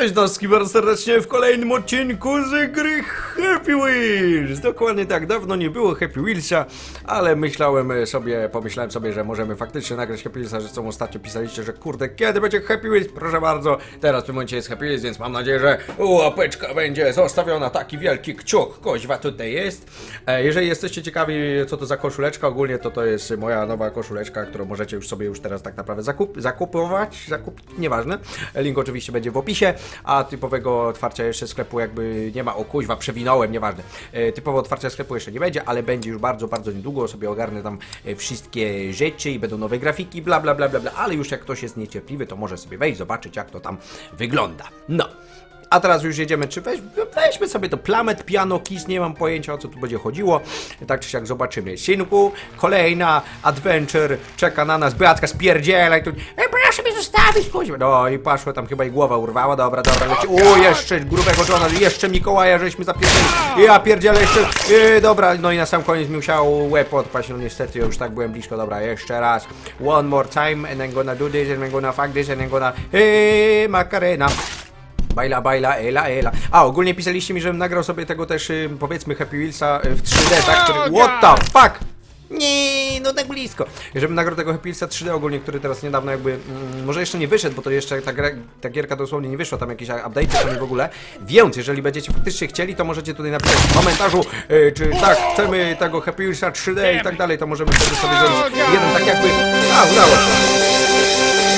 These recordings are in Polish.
Cześć Doski, bardzo serdecznie w kolejnym odcinku z gry Happy Wheels! Dokładnie tak, dawno nie było Happy Wheelsa, ale myślałem sobie, pomyślałem sobie, że możemy faktycznie nagrać Happy Wheelsa, że co ostatnio pisaliście, że kurde, kiedy będzie Happy Wheels? Proszę bardzo, teraz w tym momencie jest Happy Wheels, więc mam nadzieję, że łapeczka będzie zostawiona, taki wielki kciuk, koźwa tutaj jest. E, jeżeli jesteście ciekawi, co to za koszuleczka, ogólnie to to jest moja nowa koszuleczka, którą możecie już sobie już teraz tak naprawdę zakup, zakupować, zakupić, nieważne. Link oczywiście będzie w opisie, a typowego otwarcia jeszcze sklepu jakby nie ma, o kuźwa, przewinąłem, nieważne. E, typowo otwarcia sklepu jeszcze nie będzie, ale będzie już bardzo, bardzo niedługo, sobie ogarnę tam e, wszystkie rzeczy i będą nowe grafiki, bla, bla, bla, bla, bla, ale już jak ktoś jest niecierpliwy, to może sobie wejść, zobaczyć jak to tam wygląda. No. A teraz już jedziemy, czy weź, weźmy sobie to Planet Piano Kiss, nie mam pojęcia o co tu będzie chodziło. Tak czy siak zobaczymy. Synku, kolejna adventure czeka na nas. Beatka spierdziela i tu, e, zostawić, kuźwa. No i poszło tam chyba i głowa urwała, dobra, dobra, leci. O, jeszcze grubego Johna, jeszcze Mikołaja żeśmy zapierdzieli. Ja pierdzielę jeszcze, e, dobra, no i na sam koniec mi musiał łeb odpaść, no niestety już tak byłem blisko, dobra, jeszcze raz. One more time and I'm gonna do this and I'm gonna fuck this and I'm gonna, e, Macarena. Baila, baila, ela, ela. A, ogólnie pisaliście mi, żebym nagrał sobie tego też, y, powiedzmy, Happy Wheelsa y, w 3D, tak? Który... What the fuck? Nie, no tak blisko. Żebym nagrał tego Happy Wheelsa 3D ogólnie, który teraz niedawno jakby, mm, może jeszcze nie wyszedł, bo to jeszcze ta, gra, ta gierka dosłownie nie wyszła, tam jakieś update'y są i w ogóle. Więc, jeżeli będziecie faktycznie chcieli, to możecie tutaj napisać w komentarzu, y, czy tak, chcemy tego Happy Wheelsa 3D i tak dalej, to możemy wtedy sobie zrobić jeden tak jakby... A, udało się.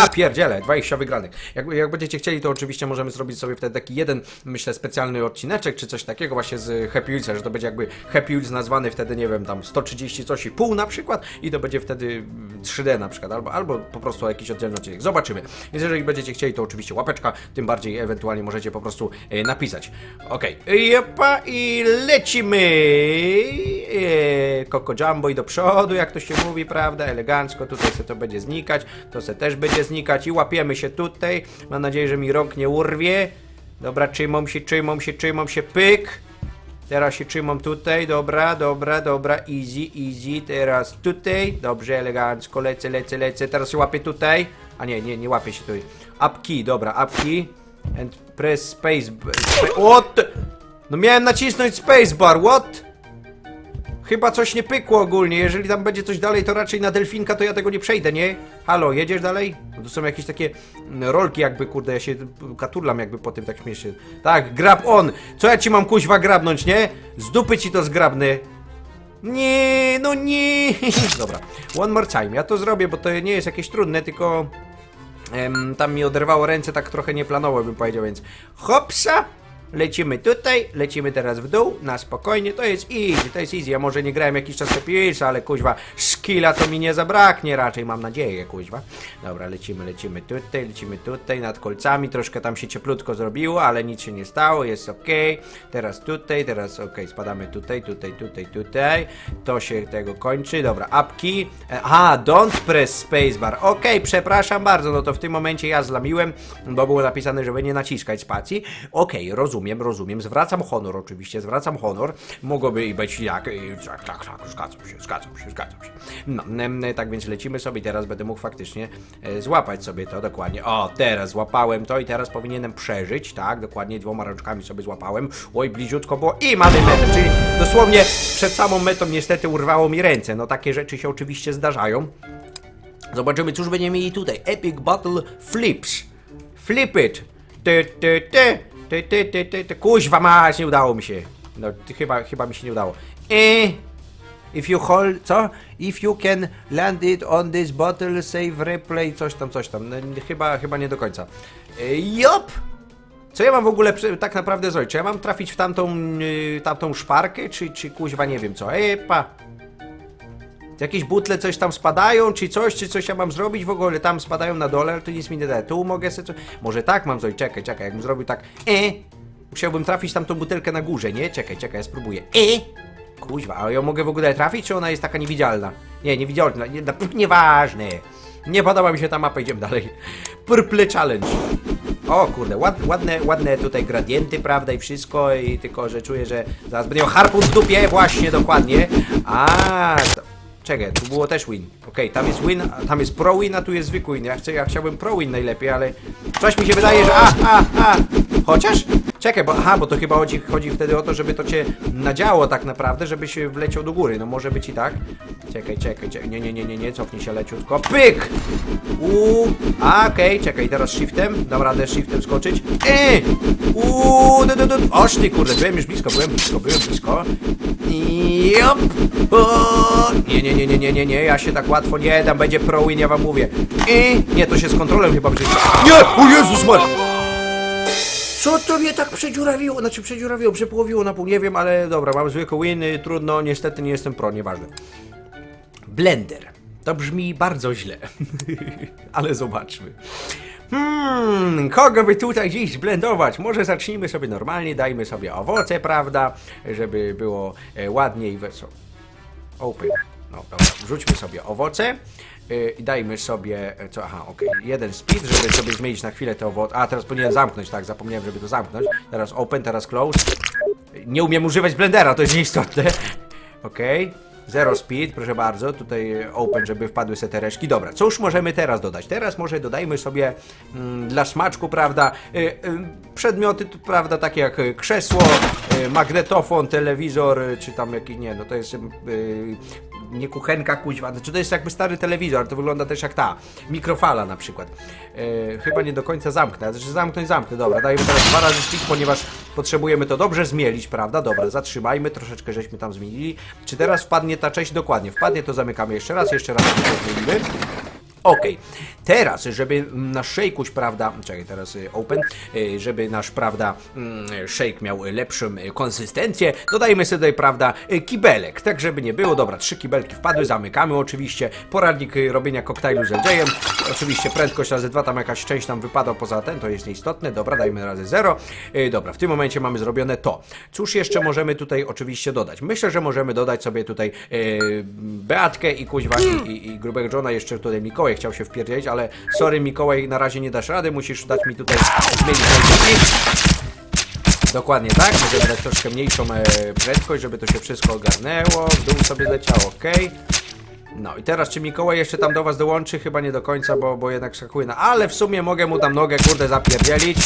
Ja pierdzielę, 20 wygranych. Jak, jak będziecie chcieli, to oczywiście możemy zrobić sobie wtedy taki jeden, myślę, specjalny odcineczek, czy coś takiego właśnie z Happy Wheelsa, że to będzie jakby Happy Wheels nazwany wtedy, nie wiem, tam 130 coś i pół na przykład i to będzie wtedy mm, 3D na przykład, albo, albo po prostu jakiś oddzielny odcinek. Zobaczymy. Więc jeżeli będziecie chcieli, to oczywiście łapeczka, tym bardziej ewentualnie możecie po prostu e, napisać. Okej, Jepa i lecimy! E, Coco Jumbo i do przodu, jak to się mówi, prawda? Elegancko, tutaj se to będzie znikać, to se też będzie znikać i łapiemy się tutaj. Mam nadzieję, że mi rąk nie urwie. Dobra, trzymam się, trzymam się, trzymam się, pyk. Teraz się trzymam tutaj, dobra, dobra, dobra, easy, easy, teraz tutaj, dobrze, elegancko, lecę, lecę, lecę, teraz się łapię tutaj, a nie, nie, nie łapię się tutaj, up key, dobra, up key, and press space, spa what, no miałem nacisnąć spacebar, what? Chyba coś nie pykło ogólnie, jeżeli tam będzie coś dalej, to raczej na delfinka to ja tego nie przejdę, nie? Halo, jedziesz dalej? Bo to są jakieś takie mm, rolki jakby, kurde, ja się katurlam jakby po tym tak śmiesznie. Tak, grab on! Co ja ci mam kuźwa grabnąć, nie? Z dupy ci to zgrabny. Nie, no nie. Dobra, one more time. Ja to zrobię, bo to nie jest jakieś trudne, tylko em, tam mi oderwało ręce tak trochę nieplanowo bym powiedział, więc hopsa. Lecimy tutaj, lecimy teraz w dół, na spokojnie, to jest easy, to jest easy, ja może nie grałem jakiś czas Happy ale kuźwa, skilla to mi nie zabraknie raczej, mam nadzieję, kuźwa. Dobra, lecimy, lecimy tutaj, lecimy tutaj, nad kolcami, troszkę tam się cieplutko zrobiło, ale nic się nie stało, jest ok. Teraz tutaj, teraz ok, spadamy tutaj, tutaj, tutaj, tutaj, to się tego kończy, dobra, upki, aha, don't press spacebar, ok, przepraszam bardzo, no to w tym momencie ja zlamiłem, bo było napisane, żeby nie naciskać spacji, ok, rozumiem, rozumiem, zwracam honor oczywiście, zwracam honor, mogłoby i być jak, tak, tak, tak, zgadzam się, zgadzam się, zgadzam się. No, tak więc lecimy sobie, teraz będę mógł faktycznie e, złapać sobie to dokładnie, o, teraz złapałem to i teraz powinienem przeżyć, tak, dokładnie dwoma rączkami sobie złapałem, oj, bliziutko było i mamy metę, czyli dosłownie przed samą metą niestety urwało mi ręce, no takie rzeczy się oczywiście zdarzają. Zobaczymy, cóż będziemy mieli tutaj. Epic Battle Flips. Flip it. Ty, ty, ty. Ty, ty, ty, ty, ty. Kuźwa mać, nie udało mi się. No, ty, chyba, chyba mi się nie udało. E. If you hold, co? If you can land it on this bottle, save replay, coś tam, coś tam. No, chyba, chyba nie do końca. E, Jop! Co ja mam w ogóle tak naprawdę zrobić? Czy ja mam trafić w tamtą, yy, tamtą szparkę, czy, czy kuźwa nie wiem co? Epa! Jakieś butle coś tam spadają, czy coś, czy coś ja mam zrobić w ogóle, tam spadają na dole, ale to nic mi nie daje. Tu mogę sobie coś... Może tak mam zrobić, czekaj, czekaj, jakbym zrobił tak, e, musiałbym trafić tam tą butelkę na górze, nie? Czekaj, czekaj, ja spróbuję, e, kuźwa, a ją mogę w ogóle trafić, czy ona jest taka niewidzialna? Nie, niewidzialna, nie, nieważne. Nie podoba mi się ta mapa, idziemy dalej. Purple Challenge. O kurde, ład, ładne, ładne tutaj gradienty, prawda, i wszystko, i tylko, że czuję, że zaraz będę miał harpun w dupie, właśnie, dokładnie. A, to, czekaj, tu było też win. Okej, tam jest win, tam jest pro win, a tu jest zwykły win. Ja, chcę, ja chciałbym pro win najlepiej, ale coś mi się wydaje, że a, a, a, Chociaż? Czekaj, bo aha, bo to chyba chodzi, chodzi wtedy o to, żeby to cię nadziało tak naprawdę, żebyś wleciał do góry. No może być i tak. Czekaj, czekaj, czekaj. Nie, nie, nie, nie, nie, cofnij się leciutko. Pyk! Uuu, a okej, czekaj, teraz shiftem. Dam radę shiftem skoczyć. E! Uuu, du, du, du. Oż ty kurde, byłem już blisko, byłem blisko, byłem blisko. Jop! Nie, nie, nie, nie, nie, nie, nie, ja się tak łatwo nie dam, będzie pro win, ja wam mówię. I nie, to się z kontrolem chyba będzie. Nie! O Jezus Maria! Co to mnie tak przedziurawiło? Znaczy przedziurawiło, przepołowiło na pół, nie wiem, ale dobra, mam zwykłe winy, trudno, niestety nie jestem pro, nieważne. Blender. To brzmi bardzo źle, ale zobaczmy. Hmm, kogo by tutaj dziś zblendować? Może zacznijmy sobie normalnie, dajmy sobie owoce, prawda? Żeby było e, ładniej, wesoło. Open. No dobra, wrzućmy sobie owoce. Y, I dajmy sobie, e, co, aha, okej, jeden speed, żeby sobie zmienić na chwilę te owoce. A, teraz powinienem zamknąć, tak, zapomniałem, żeby to zamknąć. Teraz open, teraz close. Nie umiem używać blendera, to jest nieistotne. Okej. Zero speed, proszę bardzo, tutaj e, open, żeby wpadły setereczki. Dobra, cóż możemy teraz dodać? Teraz może dodajmy sobie mm, dla smaczku, prawda, y, y, przedmioty, prawda, takie jak krzesło, y, magnetofon, telewizor, czy tam jakiś, nie, no to jest y, nie kuchenka kuźwa, znaczy to jest jakby stary telewizor, to wygląda też jak ta, mikrofala na przykład. E, chyba nie do końca zamknę, znaczy zamknąć zamknę, dobra, dajemy teraz dwa razy speed, ponieważ potrzebujemy to dobrze zmielić, prawda, dobra, zatrzymajmy, troszeczkę żeśmy tam zmienili. Czy teraz wpadnie ta część? Dokładnie, wpadnie, to zamykamy jeszcze raz, jeszcze raz to zmienimy. Okej, teraz, żeby nasz szejkuś, prawda, czekaj, teraz y, open, y, żeby nasz, prawda, mm, shake miał lepszą konsystencję, dodajmy sobie tutaj, prawda, y, kibelek, tak żeby nie było, dobra, trzy kibelki wpadły, zamykamy oczywiście, poradnik robienia koktajlu z LJ-em, oczywiście prędkość razy dwa, tam jakaś część nam wypada poza ten, to jest nieistotne, dobra, dajmy razy zero, dobra, w tym momencie mamy zrobione to. Cóż jeszcze możemy tutaj oczywiście dodać? Myślę, że możemy dodać sobie tutaj Beatkę i kuźwa i, i, i grubego Johna, jeszcze tutaj Mikołaj chciał się wpierdzieć, ale sorry Mikołaj, na razie nie dasz rady, musisz dać mi tutaj zmienić. Dokładnie tak, możemy dać troszkę mniejszą e, prędkość, żeby to się wszystko ogarnęło, w dół sobie leciało, ok. No i teraz czy Mikołaj jeszcze tam do was dołączy? Chyba nie do końca, bo, bo jednak skakuje na... Ale w sumie mogę mu tam nogę, kurde, zapierdzielić.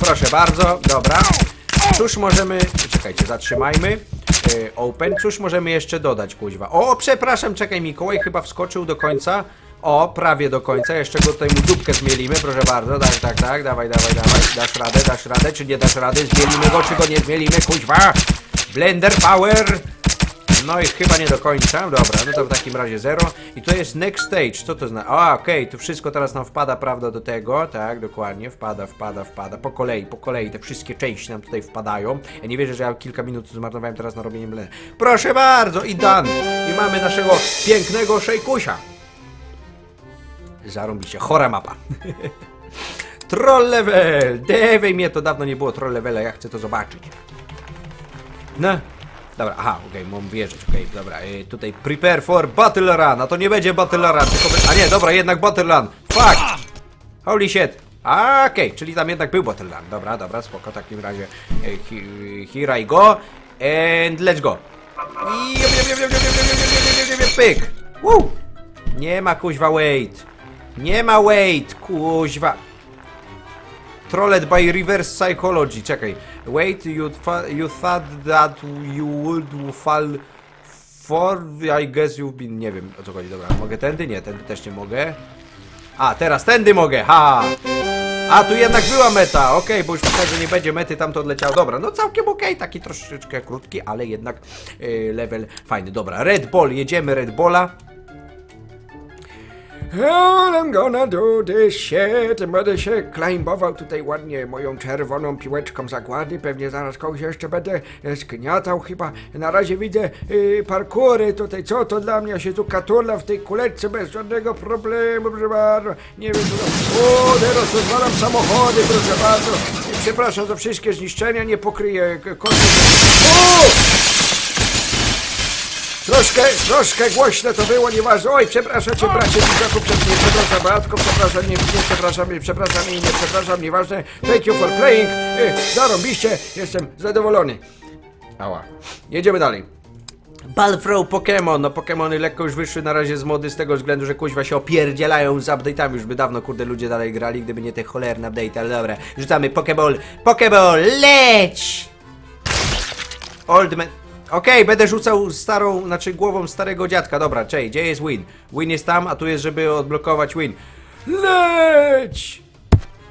Proszę bardzo, dobra. Cóż możemy... Czekajcie, zatrzymajmy. E, open. Cóż możemy jeszcze dodać, kuźwa? O, przepraszam, czekaj, Mikołaj chyba wskoczył do końca. O, prawie do końca. Jeszcze go tutaj mu dupkę zmielimy, proszę bardzo. Tak, tak, tak. Dawaj, dawaj, dawaj. Dasz radę, dasz radę, czy nie dasz rady? Zmielimy go, czy go nie zmielimy, kuźwa? Blender power. No i chyba nie do końca. Dobra, no to w takim razie zero. I to jest next stage. Co to znaczy? A, okej, tu wszystko teraz nam wpada, prawda, do tego. Tak, dokładnie. Wpada, wpada, wpada. Po kolei, po kolei. Te wszystkie części nam tutaj wpadają. Ja nie wierzę, że ja kilka minut zmarnowałem teraz na robienie blenda. Proszę bardzo, i done. I mamy naszego pięknego szejkusia. Zarąbiście. Chora mapa. troll level! Dewej mnie to dawno nie było troll levela, ja chcę to zobaczyć. No. Dobra, aha, okej, okay, mam wierzyć, okej, okay, dobra. Yy, tutaj prepare for battle run, a to nie będzie battle run, tylko... A nie, dobra, jednak battle run. Fuck! Holy shit! Okej, okay, czyli tam jednak był battle run. Dobra, dobra, spoko, w takim razie. Yy, here I go. And let's go. Pyk! Woo! Nie ma kuźwa wait. Nie ma wait, kuźwa. Trolled by reverse psychology. Czekaj. Wait, you, you thought that you would fall for... I guess you've been... Nie wiem o co chodzi. Dobra, mogę tędy? Nie, tędy też nie mogę. A, teraz tędy mogę, ha! A, tu jednak była meta, okej, bo już myślałem, że nie będzie mety, tam to odleciało. Dobra, no całkiem okej, taki troszeczkę krótki, ale jednak yy, level fajny. Dobra, Red Ball, jedziemy Red Balla. All I'm gonna do this shit. Będę się klejmował tutaj ładnie moją czerwoną piłeczką zagłady. Pewnie zaraz kogoś jeszcze będę e, zgniatał chyba. Na razie widzę y, parkury tutaj. Co to dla mnie? Się tu katula w tej kuleczce bez żadnego problemu, proszę bardzo. Nie wiem co to... O, teraz rozwalam samochody, proszę bardzo. Przepraszam za wszystkie zniszczenia, nie pokryję kosztów. O! Troszkę, troszkę głośne to było, nieważne. Oj, przepraszam cię, bracie Lizaku, przed nie przepraszam, Beatko, przepraszam, nie, nie przepraszam, nie przepraszam i nie przepraszam, nieważne. Thank you for playing. Y, zarąbiście, jestem zadowolony. Ała. Jedziemy dalej. Balfrow Pokémon, no Pokémony lekko już wyszły na razie z mody z tego względu, że kuźwa się opierdzielają z update'ami, już by dawno kurde ludzie dalej grali, gdyby nie te cholerne update, ale dobra, rzucamy Pokéball, Pokéball, leć! Old man... Okej, będę rzucał starą, znaczy głową starego dziadka, dobra, czej, gdzie jest Win? Win jest tam, a tu jest, żeby odblokować Win. Leć!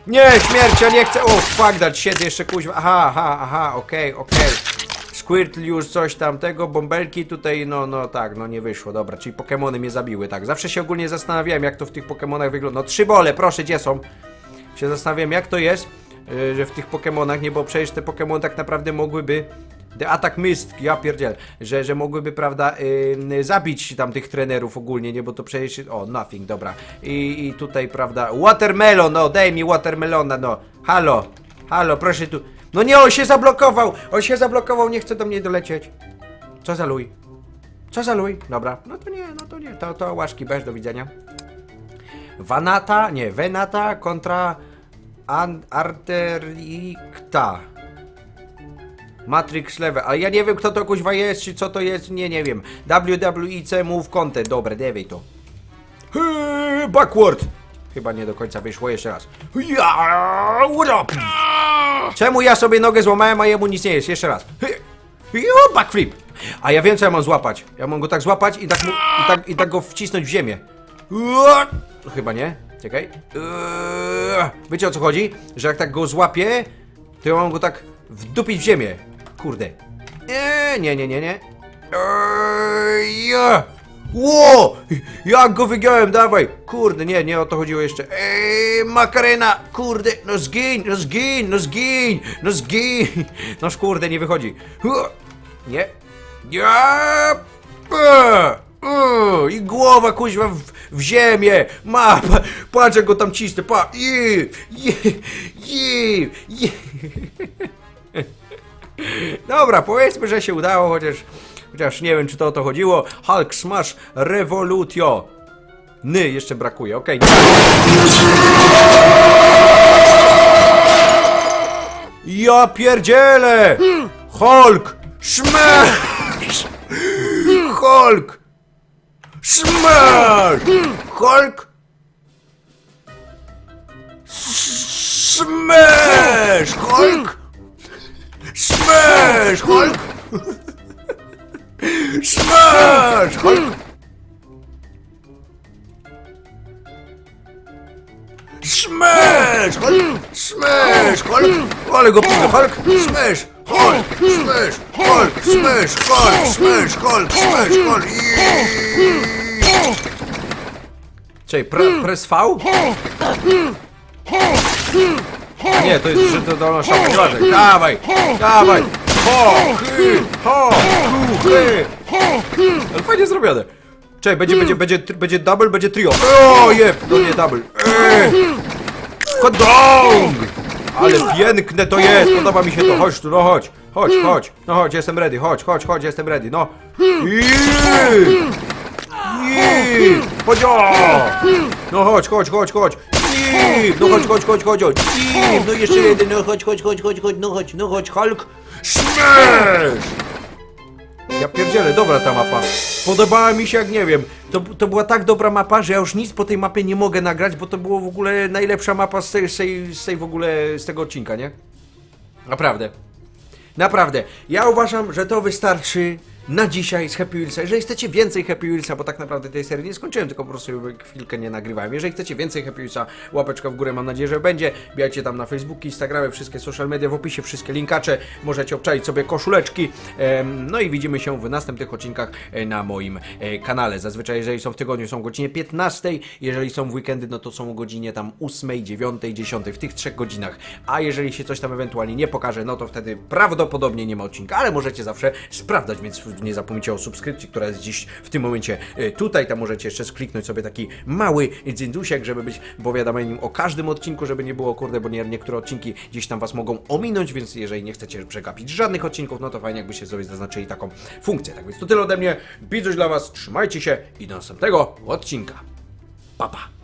Nie, śmierć, ja nie chcę, o fuck, dać się jeszcze kuźwa, aha, aha, aha, okej, okej. Squirtle już coś tam tego, bąbelki tutaj, no, no tak, no nie wyszło, dobra, czyli Pokemony mnie zabiły, tak. Zawsze się ogólnie zastanawiałem, jak to w tych Pokemonach wygląda. No trzy bole, proszę, gdzie są? Się zastanawiam, jak to jest, yy, że w tych Pokemonach, nie, bo przecież te Pokemony tak naprawdę mogłyby, Attack Mist, ja pierdziel, że, że mogłyby, prawda, yy, zabić tam tych trenerów ogólnie, nie, bo to przecież, o, nothing, dobra. I, i tutaj, prawda, Watermelon, no, daj mi Watermelona, no, halo, halo, proszę tu. No nie, on się zablokował, on się zablokował, nie chce do mnie dolecieć. Co za luj? Co za luj? Dobra, no to nie, no to nie, to, to łaszki bez, do widzenia. Vanata, nie, Venata kontra An Artericta. Matrix Level, ale ja nie wiem kto to kuźwa jest, czy co to jest, nie, nie wiem. WWIC Move Content, dobra, dewaj to. Backward! Chyba nie do końca wyszło, jeszcze raz. Czemu ja sobie nogę złamałem, a jemu nic nie jest? Jeszcze raz. Backflip! A ja wiem co ja mam złapać. Ja mam go tak złapać i tak, mu, i tak, i tak go wcisnąć w ziemię. Chyba nie. Czekaj. Wiecie o co chodzi? Że jak tak go złapię, to ja mam go tak wdupić w ziemię. Kurde. Eee, nie, nie, nie, nie. Eee. Ło! Jak go wygiąłem, dawaj! Kurde, nie, nie o to chodziło jeszcze. Eee, makarena! Kurde, no zgiń, no zgiń, no zgiń, no zgiń! Noż kurde, nie wychodzi. Nie. Ja! I głowa kuźwa w, w ziemię! Ma! Pa, patrz jak go tam cisnę, pa! I, i, i, i. Dobra, powiedzmy, że się udało, chociaż, chociaż nie wiem, czy to o to chodziło. Hulk Smash Revolutio. Ny jeszcze brakuje, okej. Ja pierdzielę! Hulk! Smash! Hulk! Smash! Hulk! Smash! Hulk! Smash! Hulk! Smash! Hulk! Smash! Hulk! Smash! Hulk! Ale go piję, Hulk! Smash! Hulk! Smash! Hulk! Smash! Hulk! Smash! Hulk! Smash! Hulk! Czekaj, pre, press V? Nie, to jest, to dolna nieważne. Dawaj, dawaj! Ho, hy, ho, hu, hy. Ale fajnie zrobione. Czekaj, będzie, będzie, będzie, tr- będzie double, będzie trio. O, jeb, no nie double. Eee. Hot dog! Ale piękne to jest, podoba mi się to, chodź tu, no chodź, chodź, chodź, no chodź, jestem ready, chodź, chodź, chodź, jestem ready, no. Iii. Iii. Chodź, o! No chodź, chodź, chodź, chodź. No chodź, chodź, chodź, chodź, chodź. No jeszcze jeden, no chodź, chodź, chodź, chodź, chodź, no chodź, no chodź, Hulk. Smash! Ja pierdzielę, dobra ta mapa. Podobała mi się jak nie wiem. To, to była tak dobra mapa, że ja już nic po tej mapie nie mogę nagrać, bo to było w ogóle najlepsza mapa z tej, z tej, z tej w ogóle, z tego odcinka, nie? Naprawdę. Naprawdę. Ja uważam, że to wystarczy na dzisiaj z Happy Wheelsa. Jeżeli chcecie więcej Happy Wheelsa, bo tak naprawdę tej serii nie skończyłem, tylko po prostu chwilkę nie nagrywałem. Jeżeli chcecie więcej Happy Wheelsa, łapeczka w górę, mam nadzieję, że będzie. Bijajcie tam na Facebooki, Instagramy, wszystkie social media w opisie, wszystkie linkacze. Możecie obczaić sobie koszuleczki. No i widzimy się w następnych odcinkach e, na moim e, kanale. Zazwyczaj, jeżeli są w tygodniu, są o godzinie 15. Jeżeli są w weekendy, no to są o godzinie tam 8, 9, 10, w tych trzech godzinach. A jeżeli się coś tam ewentualnie nie pokaże, no to wtedy prawdopodobnie nie ma odcinka, ale możecie zawsze sprawdzać, więc nie zapomnijcie o subskrypcji, która jest dziś w tym momencie e, tutaj. Tam możecie jeszcze skliknąć sobie taki mały dzyndusiek, żeby być powiadomieniem o każdym odcinku, żeby nie było kurde, bo nie, niektóre odcinki gdzieś tam was mogą ominąć, więc jeżeli nie chcecie przegapić żadnych odcinków, no to fajnie jakbyście sobie zaznaczyli taką funkcję. Tak więc to tyle ode mnie. Biduś dla was, trzymajcie się i do następnego odcinka. Pa, pa.